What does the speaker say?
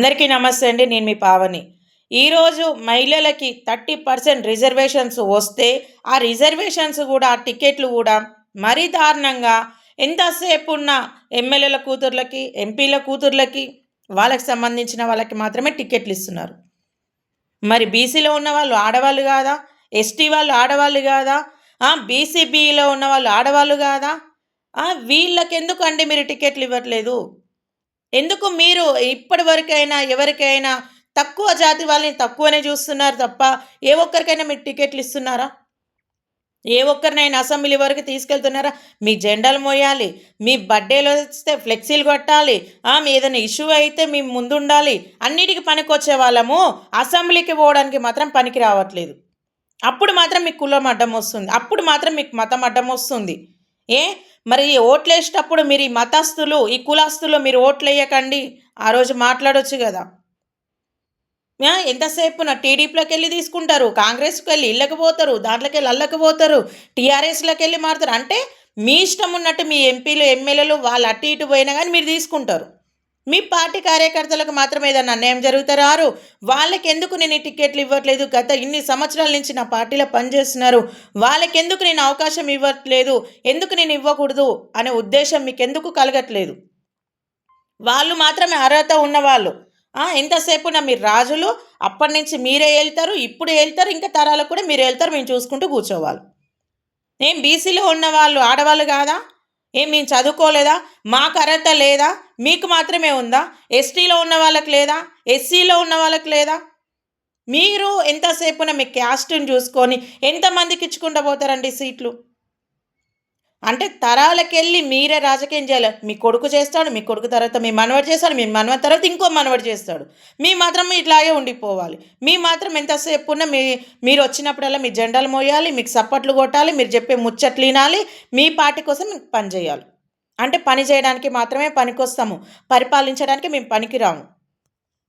అందరికీ నమస్తే అండి నేను మీ పావని. ఈరోజు మహిళలకి థర్టీ పర్సెంట్ రిజర్వేషన్స్ వస్తే ఆ రిజర్వేషన్స్ కూడా ఆ టికెట్లు కూడా మరీ దారుణంగా ఎంతసేపు ఉన్న ఎమ్మెల్యేల కూతుర్లకి ఎంపీల కూతుర్లకి వాళ్ళకి సంబంధించిన వాళ్ళకి మాత్రమే టికెట్లు ఇస్తున్నారు. మరి బీసీలో ఉన్న వాళ్ళు ఆడవాళ్ళు కాదా? ఎస్టీ వాళ్ళు ఆడవాళ్ళు కాదా? బీసీబీలో ఉన్న వాళ్ళు ఆడవాళ్ళు కాదా? వీళ్ళకెందుకు అండి మీరు టికెట్లు ఇవ్వట్లేదు? ఎందుకు మీరు ఇప్పటి వరకైనా ఎవరికైనా తక్కువ జాతి వాళ్ళని తక్కువనే చూస్తున్నారు తప్ప ఏ ఒక్కరికైనా మీరు టికెట్లు ఇస్తున్నారా? ఏ ఒక్కరినైనా అసెంబ్లీ వరకు తీసుకెళ్తున్నారా? మీ జెండాలు మోయాలి మీ బర్త్డేలో వస్తే ఫ్లెక్సీలు కొట్టాలి ఆ, మీ ఏదైనా ఇష్యూ అయితే మీ ముందుండాలి. అన్నిటికీ పనికొచ్చే వాళ్ళము. అసెంబ్లీకి పోవడానికి మాత్రం పనికి రావట్లేదు. అప్పుడు మాత్రం మీకు కులం అడ్డం వస్తుంది. అప్పుడు మాత్రం మీకు మతం అడ్డం వస్తుంది. ఏ? మరి ఈ ఓట్లు వేసేటప్పుడు మీరు ఈ మతస్థులు ఈ కులస్తులు మీరు ఓట్లు వేయకండి ఆ రోజు మాట్లాడొచ్చు కదా. ఎంతసేపు నా టీడీపీలోకి వెళ్ళి తీసుకుంటారు? కాంగ్రెస్కి వెళ్ళి ఇళ్ళకి పోతారు దాంట్లోకి వెళ్ళి అల్లకి పోతారు టీఆర్ఎస్లోకి వెళ్ళి మారుతారు. అంటే మీ ఇష్టం ఉన్నట్టు మీ ఎంపీలు ఎమ్మెల్యేలు వాళ్ళు అటు ఇటు పోయినా కానీ మీరు తీసుకుంటారు. మీ పార్టీ కార్యకర్తలకు మాత్రం ఏదైనా అన్యాయం జరుగుతారు? వాళ్ళకి వాళ్ళకెందుకు నేను టికెట్లు ఇవ్వట్లేదు? గత ఇన్ని సంవత్సరాల నుంచి నా పార్టీలో పనిచేస్తున్నారు. వాళ్ళకెందుకు నేను అవకాశం ఇవ్వట్లేదు? ఎందుకు నేను ఇవ్వకూడదు? అనే ఉద్దేశం మీకు ఎందుకు కలగట్లేదు? వాళ్ళు మాత్రమే అర్హత ఉన్నవాళ్ళు. ఎంతసేపు నా మీరు రాజులు అప్పటి నుంచి మీరే వెళ్తారు ఇప్పుడు వెళ్తారు ఇంకా తరాలకు కూడా మీరు వెళ్తారు మేము చూసుకుంటూ కూర్చోవాలి. నేను బీసీలో ఉన్నవాళ్ళు ఆడవాళ్ళు కాదా? ఏం మేము చదువుకోలేదా? మాకు అర్హత లేదా? మీకు మాత్రమే ఉందా? ఎస్టీలో ఉన్న వాళ్ళకి లేదా? ఎస్సీలో ఉన్న వాళ్ళకి లేదా? మీరు ఎంతసేపున మీ క్యాస్ట్ని చూసుకొని ఎంతమందికి ఇచ్చుకుంటూ పోతారండి సీట్లు? అంటే తరాలకెళ్ళి మీరే రాజకీయం చేయాలి. మీ కొడుకు చేస్తాడు మీ కొడుకు తర్వాత మీ మనవడు చేస్తాడు మీ మనవడి తర్వాత ఇంకో మనవడు చేస్తాడు. మీ మాత్రం ఇట్లాగే ఉండిపోవాలి. మీ మాత్రం ఎంతసేపు ఉన్నా మీ మీరు వచ్చినప్పుడల్లా మీ జెండాలు మోయాలి మీకు సప్పట్లు కొట్టాలి మీరు చెప్పే ముచ్చట్లు వినాలి మీ పార్టీ కోసం పని చేయాలి. అంటే పని చేయడానికి మాత్రమే పనికొస్తాము. పరిపాలించడానికి మేము పనికిరాము.